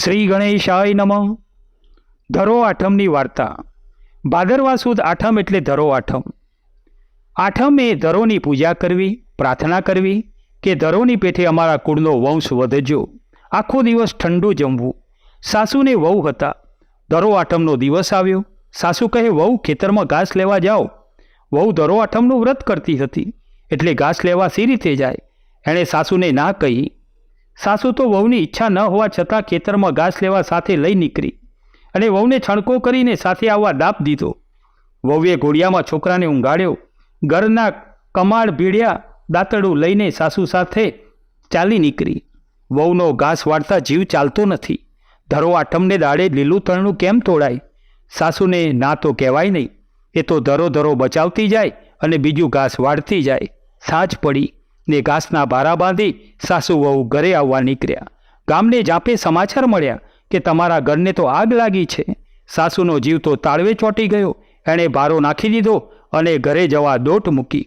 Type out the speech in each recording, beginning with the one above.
શ્રી ગણેશાય નમઃ. ધરો આઠમની વાર્તા. ભાદરવા સુદ આઠમ એટલે ધરો આઠમ. આઠમ એ ધરોની પૂજા કરવી, પ્રાર્થના કરવી કે ધરોની પેઠે અમારા કુળનો વંશ વધજો. આખો દિવસ ઠંડુ જમવું. સાસુને વહુ હતા. ધરો આઠમનો દિવસ આવ્યો. સાસુ કહે, વહુ, ખેતરમાં ઘાસ લેવા જાઓ. વહુ ધરો આઠમનું વ્રત કરતી હતી. એટલે ઘાસ લેવા સી રીતે જાય? એણે સાસુને ના કહી સાસુ તો વહુની ઈચ્છા ન હોવા છતાં ખેતરમાં ઘાસ લેવા સાથે લઈ નીકળી અને વહુને છણકો કરીને સાથે આવવા દાપ દીધો. વહુએ ઘોડિયામાં છોકરાને ઊંઘાડ્યો, ઘરના કમાળ ભીડ્યા દાંતડું લઈને સાસુ સાથે ચાલી નીકળી. વહુનો ઘાસ વાળતા જીવ ચાલતો નથી. ધરો આઠમને દાડે લીલું તણનું કેમ તોડાય? સાસુને ના તો કહેવાય નહીં. એ તો ધરો ધરો બચાવતી જાય અને બીજું ઘાસ વાળતી જાય. સાજ પડી. ને ઘાસના બારા બાંધી સાસુ વહુ ઘરે આવવા નીકળ્યા. ગામને જાપે સમાચાર મળ્યા કે તમારા ઘરને તો આગ લાગી છે. સાસુનો જીવ તો તાળવે ચોંટી ગયો. એણે બારો નાખી દીધો અને ઘરે જવા દોટ મૂકી.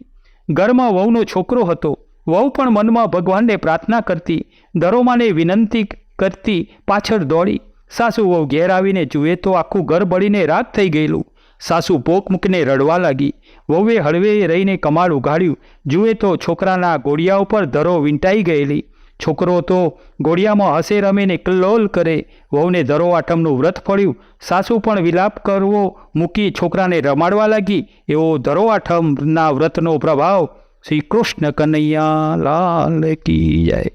ઘરમાં વહુનો છોકરો હતો. વહુ પણ મનમાં ભગવાનને પ્રાર્થના કરતી, દરોમાને વિનંતી કરતી પાછળ દોડી. સાસુ વહુ ઘેર આવીને જુએ તો આખું ઘર બળીને રાત થઈ ગયેલું. સાસુ પોક મૂકીને રડવા લાગી. વહુએ હળવે રહીને કમાડ ઉઘાડ્યું. જુએ તો છોકરાના ગોળિયા ઉપર ધરો વીંટાઈ ગયેલી. છોકરો તો ગોળિયામાં હસે રમીને કલ્લોલ કરે. વહુને ધરો આઠમનું વ્રત ફળ્યું. સાસુ પણ વિલાપ કરવો મૂકી છોકરાને રમાડવા લાગી. એવો ધરો આઠમના વ્રતનો પ્રભાવ શ્રી કૃષ્ણ કનૈયા લાલ કી જાય.